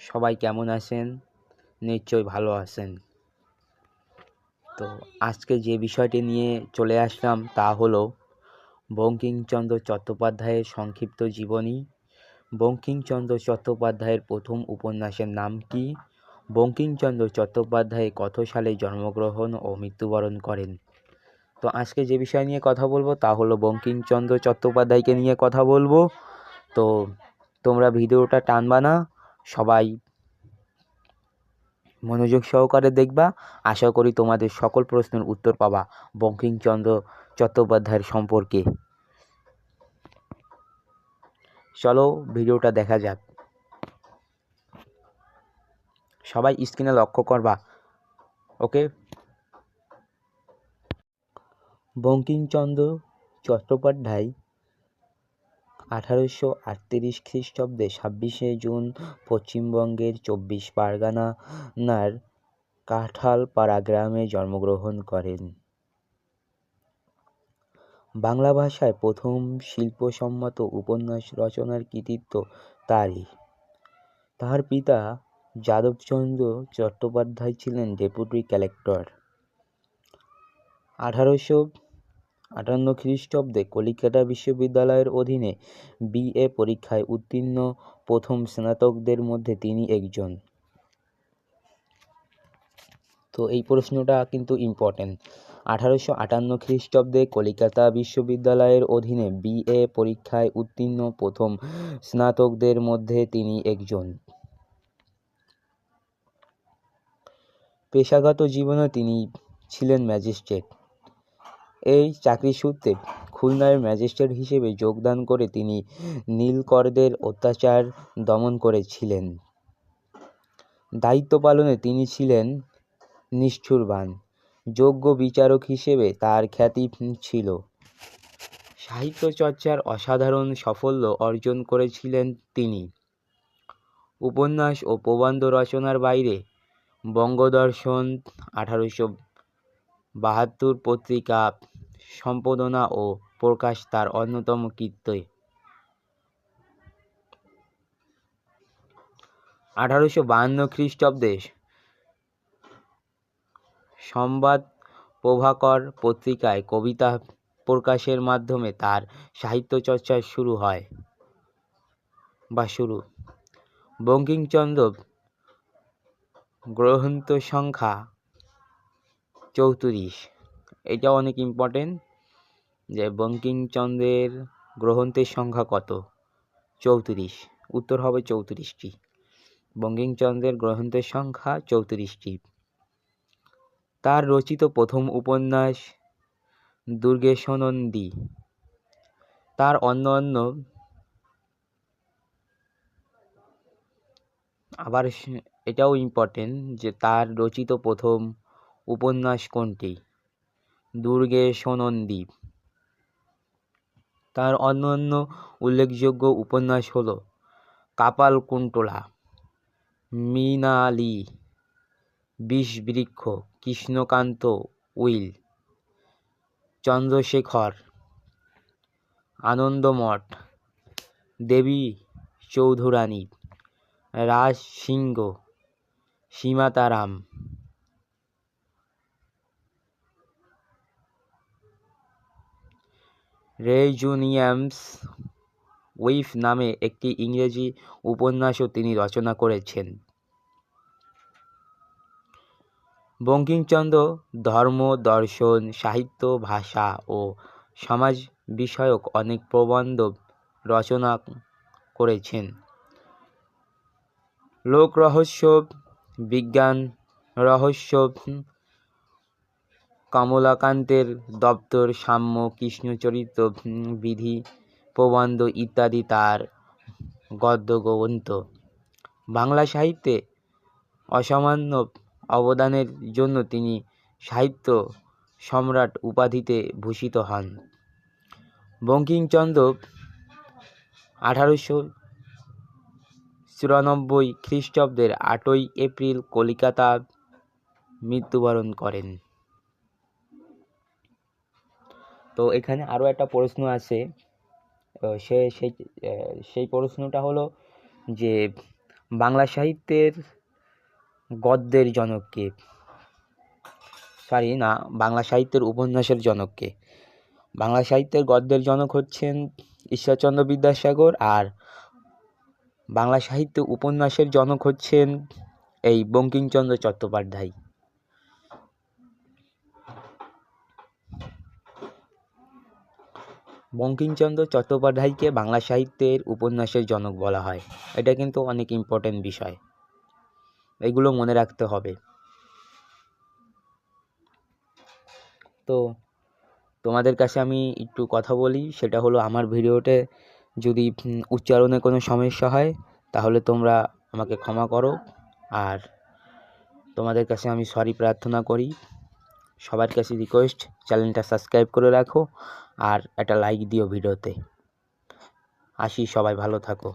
সবাই কেমন আছেন? নিশ্চয়ই ভালো আছেন। তো আজকে যে বিষয়টি নিয়ে চলে আসলাম তা হলো বঙ্কিমচন্দ্র চট্টোপাধ্যায়ের সংক্ষিপ্ত জীবনী। বঙ্কিমচন্দ্র চট্টোপাধ্যায়ের প্রথম উপন্যাসের নাম কি? বঙ্কিমচন্দ্র চট্টোপাধ্যায় কত সালে জন্মগ্রহণ ও মৃত্যুবরণ করেন? তো আজকে যে বিষয় নিয়ে কথা বলব তা হলো বঙ্কিমচন্দ্র চট্টোপাধ্যায়কে নিয়ে কথা বলব। তো তোমরা ভিডিওটা টানবা না সবাই মনোযোগ সহকারে দেখবা। আশা করি তোমাদের সকল প্রশ্নের উত্তর পাবা বঙ্কিমচন্দ্র চট্টোপাধ্যায়ের সম্পর্কে। চলো ভিডিওটা দেখা যাক। সবাই স্ক্রিনে লক্ষ্য করবা, ওকে? বঙ্কিমচন্দ্র চট্টোপাধ্যায় আঠারোশো আটত্রিশ খ্রিস্টাব্দে ছাব্বিশে জুন পশ্চিমবঙ্গের চব্বিশ পরগনার কাঁঠালপাড়া গ্রামে জন্মগ্রহণ করেন। বাংলা ভাষায় প্রথম শিল্পসম্মত উপন্যাস রচনার কৃতিত্ব তারই। তার পিতা যাদবচন্দ্র চট্টোপাধ্যায় ছিলেন ডেপুটি কালেক্টর। আঠারোশো আটান্ন খ্রিস্টাব্দে কলিকাতা বিশ্ববিদ্যালয়ের অধীনে বিএ পরীক্ষায় উত্তীর্ণ প্রথম স্নাতকদের মধ্যে তিনি একজন। তো এই প্রশ্নটা কিন্তু ইম্পর্টেন্ট আঠারোশো আটান্ন খ্রিস্টাব্দে কলিকাতা বিশ্ববিদ্যালয়ের অধীনে বিএ পরীক্ষায় উত্তীর্ণ প্রথম স্নাতকদের মধ্যে তিনি একজন। পেশাগত জীবনে তিনি ছিলেন ম্যাজিস্ট্রেট। এই চাকরি সূত্রে খুলনার ম্যাজিস্ট্রেট হিসেবে যোগদান করে তিনি নীলকরদের অত্যাচার দমন করেছিলেন। দায়িত্ব পালনে তিনি ছিলেন নিষ্ঠুরবান, যোগ্য বিচারক হিসেবে তার খ্যাতি ছিল। সাহিত্য চর্চার অসাধারণ সাফল্য অর্জন করেছিলেন তিনি। উপন্যাস ও প্রবন্ধ রচনার বাইরে বঙ্গদর্শন আঠারোশো বাহাত্তর পত্রিকা সম্পাদনা ও প্রকাশ তার অন্যতম কীর্তি। আঠারোশো বাহান্ন খ্রিস্টাব্দে সংবাদ প্রভাকর পত্রিকায় কবিতা প্রকাশের মাধ্যমে তার সাহিত্য চর্চা শুরু হয় বা শুরু। বঙ্কিমচন্দ্র গ্রন্থ সংখ্যা চৌত্রিশ। এটা অনেক ইম্পর্টেন্ট যে বঙ্কিমচন্দ্রের গ্রন্থের সংখ্যা কত? চৌত্রিশ। উত্তর হবে চৌত্রিশটি। বঙ্কিমচন্দ্রের গ্রন্থের সংখ্যা চৌত্রিশটি। তার রচিত প্রথম উপন্যাস দুর্গেশনন্দী। তার অন্য অন্য আবার এটাও ইম্পর্টেন্ট যে তার রচিত প্রথম উপন্যাস কোনটি? দুর্গেশনন্দী তার অন্যান্য উল্লেখযোগ্য উপন্যাস হল Kapalkundala Mrinalini Bishabriksha, Krishnakanta will, Chandrashekhar, Anandamath, Devi Chaudhurani Raj Singha Sitaram. রেজুনিয়ামস wife নামে একটি ইংরেজি উপন্যাসও তিনি রচনা করেছেন। বঙ্কিমচন্দ্র ধর্ম, দর্শন, সাহিত্য, ভাষা ও সমাজ বিষয়ক অনেক প্রবন্ধ রচনা করেছেন। লোক রহস্য বিজ্ঞান রহস্য কমলাকান্তের দপ্তর সাম্য কৃষ্ণচরিত্র বিধি প্রবন্ধ ইত্যাদি তার গদ্য গ্রন্থ বাংলা সাহিত্যে অসামান্য অবদানের জন্য তিনি সাহিত্য সম্রাট উপাধিতে ভূষিত হন। বঙ্কিমচন্দ্র আঠারোশো চুরানব্বই খ্রিস্টাব্দের আটই এপ্রিল কলিকাতা মৃত্যুবরণ করেন। তো এখানে আরও একটা প্রশ্ন আছে। সে সেই সেই প্রশ্নটা হলো যে, বাংলা সাহিত্যের গদ্যের জনককে সরি না, বাংলা সাহিত্যের উপন্যাসের জনককে বাংলা সাহিত্যের গদ্যের জনক হচ্ছেন ঈশ্বরচন্দ্র বিদ্যাসাগর আর বাংলা সাহিত্য উপন্যাসের জনক হচ্ছেন এই বঙ্কিমচন্দ্র চট্টোপাধ্যায়। বঙ্কিমচন্দ্র চট্টোপাধ্যায়কে বাংলা সাহিত্যের উপন্যাসের জনক বলা হয়। এটা কিন্তু অনেক ইম্পর্টেন্ট বিষয়। এগুলো মনে রাখতে হবে। তো তোমাদের কাছে আমি একটু কথা বলি, সেটা হলো আমার ভিডিওতে যদি উচ্চারণে কোনো সমস্যা হয়, তাহলে তোমরা আমাকে ক্ষমা করো। আর তোমাদের কাছে আমি সরি প্রার্থনা করি। সবার কাছে রিকোয়েস্ট চ্যানেলটা সাবস্ক্রাইব করে রাখো আর একটা লাইক দিও ভিডিওতে আসি, সবাই ভালো থাকো।